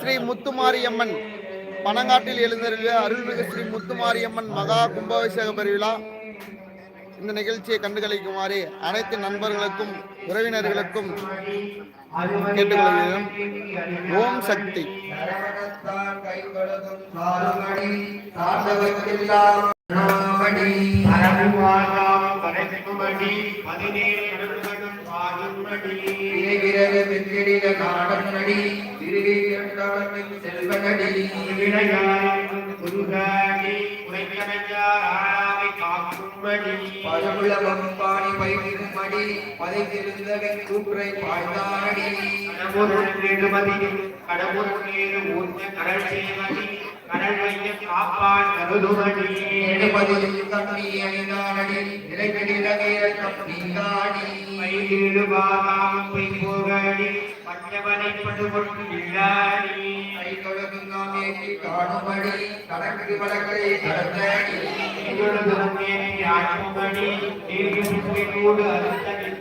ஸ்ரீ முத்துமாரியம்மன். பனங்காட்டில் எழுந்தருளிய அருள்மிகு ஸ்ரீ முத்துமாரியம்மன் மகா கும்பாபிஷேக பெருவிழா. இந்த நிகழ்ச்சியை கண்டுகளிக்குமாறு அனைத்து நண்பர்களுக்கும் உறவினர்களுக்கும் கேட்டுக்கொள்கிறோம் ஓம் சக்தி. ஆகுமடி விளையாடும் குருகாடி உரைக்கமையார் ஆறாமை காக்குமடி கடவுள் வேண்டுமதியும் கடவுள் வேறு ஊர்ந்த கடல் சேவடி கடல் வைய காப்பான் கருதுமடி பயிலீடு பாகாம் பொய் போகடி பஞ்சவனை படுகொண்டு இல்லாடி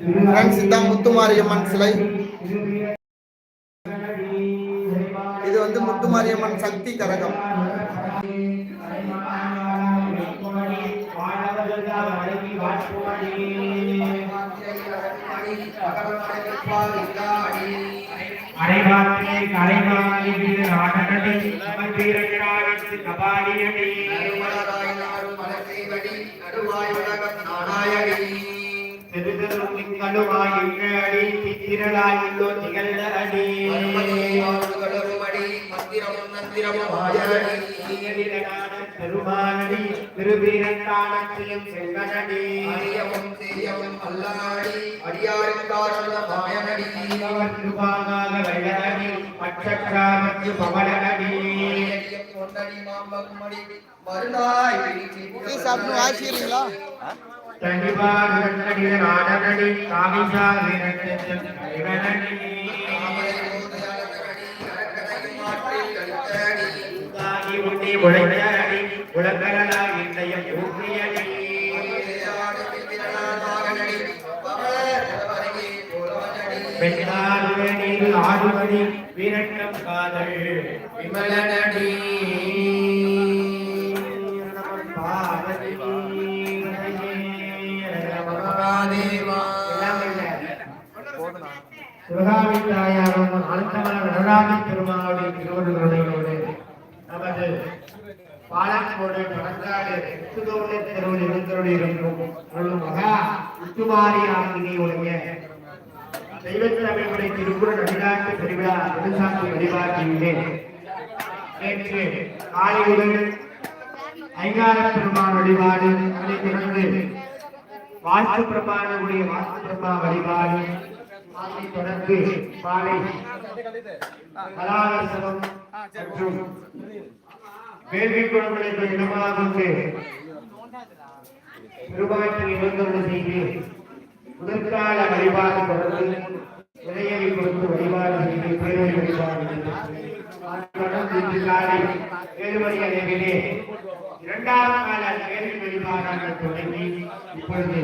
ஃப்ரெண்ட்ஸ் முத்துமாரியம்மன் சிலை. இது வந்து முத்துமாரியம்மன் சக்தி கரகம். ஆடனடி வீரக்காரத்து கபாலியடி. திருதரும் திங்களுமாய் அடி தித்திரலாயுள்ளோ திகழ்ந்த அடி. பெருமானடி திருவீரக்கானத்திலும் செல்வனடி. அவர் திருபாகாக வெள்ளனடி பட்சக்கிராமத்து பவளனடி. டீ சாப்பிட்டு வாசிக்கிறீங்களா தண்டிபாக வெள்ளனடி நாடனடி காவிசா வீரத்தின் தலைவனடி உண்டாகி உண்டி உழைத்தடி உலகலா இன்றைய ஊற்றியடி காதல் விமலனடி சிவகாமி தாயாரும் அழுத்தமான நடராஜ பெருமாளுடைய திருவள்ளுவர்களோடு நமது பாலக்கோடு பழங்காடு முத்துதோட்டை தெருவில் இருந்தோடு இருக்கும் ஒரு மகா முத்துமாரி உடைய தெய்வத்திறமையுடைய திருக்குறள் நபிநாட்டு பெருவிழா விவசாய வழிபாட்டியுள்ளேன் நேற்று காலையுடன் ஐங்கார பெருமான் வழிபாடு அதை தொடர்ந்து வாஸ்து பிரமாணமுடைய வாஸ்து பிரபா வழிபாடு அதைத் தொடர்ந்து மாலை கலாரசனம் மற்றும் வேள்வி குழந்தைகளை இடமாக கொண்டு பெருமாற்றை நிபந்தனை செய்து முதற்கால வழிபாடு தொடர்ந்து விலையை கொடுத்து வழிபாடு செய்து பேரவை வழிபாடு நடைபெற்றது. அதைத் தொடர்ந்து இன்று காலை ஏழு மணி அளவிலே இரண்டாம் கால வேள்வி வழிபாடாக தொடங்கி இப்பொழுது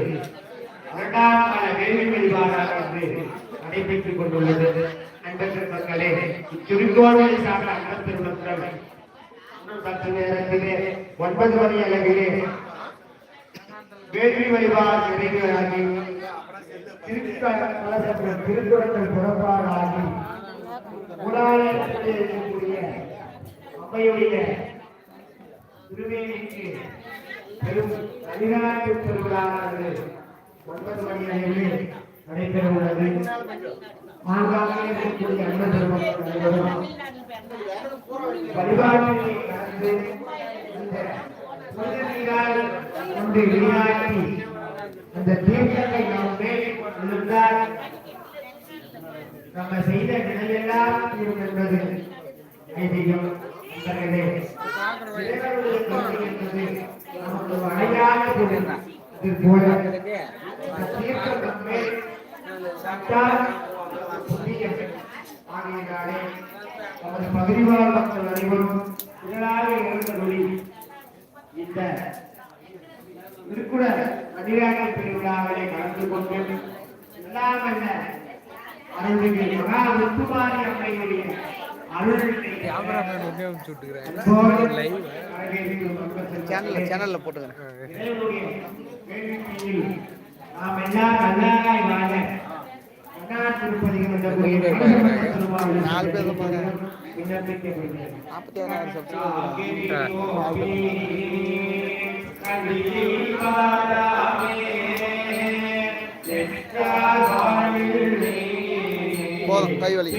இரண்டாம் கால வேள்வி வழிபாடாக வந்து நடைபெற்றுக் கொண்டுள்ளது. நண்பர்கள் மக்களே சுருக்கோடு சார்ந்த பெருமக்கள் பத்து நேரத்திலே ஒன்பது மணி அளவிலே வேள்வி வழிபாடு நிறைவேறாகி திருக்கலசத்தில் புறப்பாடாகி உடாலத்தில் இருக்கக்கூடிய அம்மையுடைய திருவேணிக்கு பெரும் அதிகாரத்தில் திருவிழாவானது ஒன்பது மணி அளவிலே நடைபெற உள்ளது ஆங்காங்கே இருக்கக்கூடிய அன்பு பெருமக்கள் அனைவரும் வழிபாட்டினை இந்த கொண்டு அந்த தீர்த்தத்தை நாம் நம்ம செய்த நிலையெல்லாம் தீரும் என்பது ஐதீகம் என்பது நமக்கு பொருள். இது போல தீர்த்தம் நம்மேல் சட்டால் புண்ணியம் நமது பகுதிவாழ் மக்கள் அனைவரும் இதனாக எழுந்தொழி இந்த கலந்து கொண்டு எல்லாம் அல்ல அருள்மிகு மகா முத்துமாரி அம்மையுடைய நாலு பேர். நாற்பத்தி ஏழாயிரம் சப்ஸ்கிரைபர் போதும் கை வலி